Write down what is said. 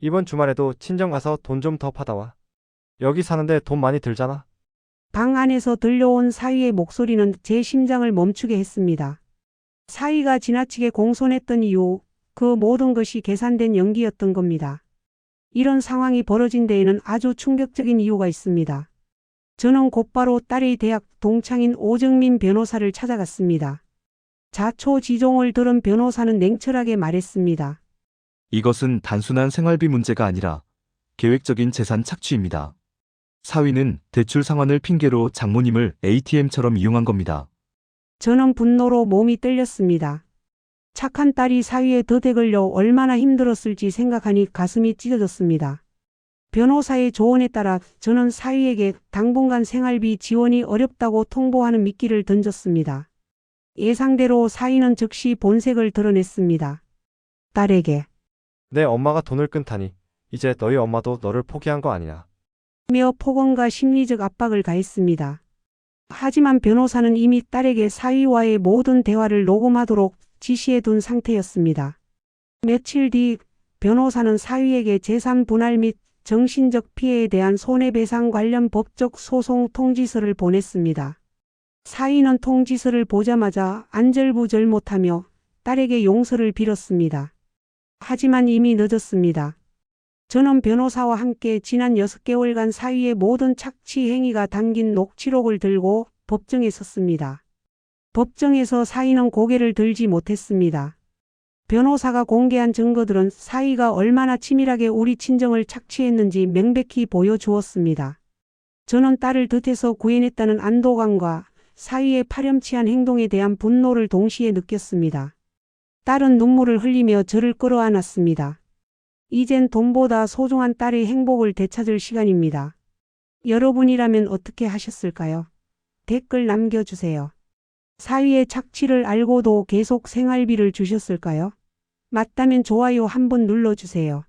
이번 주말에도 친정 가서 돈 좀 더 받아와. 여기 사는데 돈 많이 들잖아. 방 안에서 들려온 사위의 목소리는 제 심장을 멈추게 했습니다. 사위가 지나치게 공손했던 이유, 그 모든 것이 계산된 연기였던 겁니다. 이런 상황이 벌어진 데에는 아주 충격적인 이유가 있습니다. 저는 곧바로 딸의 대학 동창인 오정민 변호사를 찾아갔습니다. 자초지종을 들은 변호사는 냉철하게 말했습니다. 이것은 단순한 생활비 문제가 아니라 계획적인 재산 착취입니다. 사위는 대출 상환을 핑계로 장모님을 ATM처럼 이용한 겁니다. 저는 분노로 몸이 떨렸습니다. 착한 딸이 사위에 더 대걸려 얼마나 힘들었을지 생각하니 가슴이 찢어졌습니다. 변호사의 조언에 따라 저는 사위에게 당분간 생활비 지원이 어렵다고 통보하는 미끼를 던졌습니다. 예상대로 사위는 즉시 본색을 드러냈습니다. 딸에게 내 엄마가 돈을 끊다니. 이제 너희 엄마도 너를 포기한 거 아니냐. 며 폭언과 심리적 압박을 가했습니다. 하지만 변호사는 이미 딸에게 사위와의 모든 대화를 녹음하도록 지시해 둔 상태였습니다. 며칠 뒤 변호사는 사위에게 재산 분할 및 정신적 피해에 대한 손해배상 관련 법적 소송 통지서를 보냈습니다. 사위는 통지서를 보자마자 안절부절 못하며 딸에게 용서를 빌었습니다. 하지만 이미 늦었습니다. 저는 변호사와 함께 지난 6개월간 사위의 모든 착취 행위가 담긴 녹취록을 들고 법정에 섰습니다. 법정에서 사위는 고개를 들지 못했습니다. 변호사가 공개한 증거들은 사위가 얼마나 치밀하게 우리 친정을 착취했는지 명백히 보여주었습니다. 저는 딸을 듯해서 구해냈다는 안도감과 사위의 파렴치한 행동에 대한 분노를 동시에 느꼈습니다. 딸은 눈물을 흘리며 저를 끌어안았습니다. 이젠 돈보다 소중한 딸의 행복을 되찾을 시간입니다. 여러분이라면 어떻게 하셨을까요? 댓글 남겨주세요. 사위의 착취를 알고도 계속 생활비를 주셨을까요? 맞다면 좋아요 한번 눌러주세요.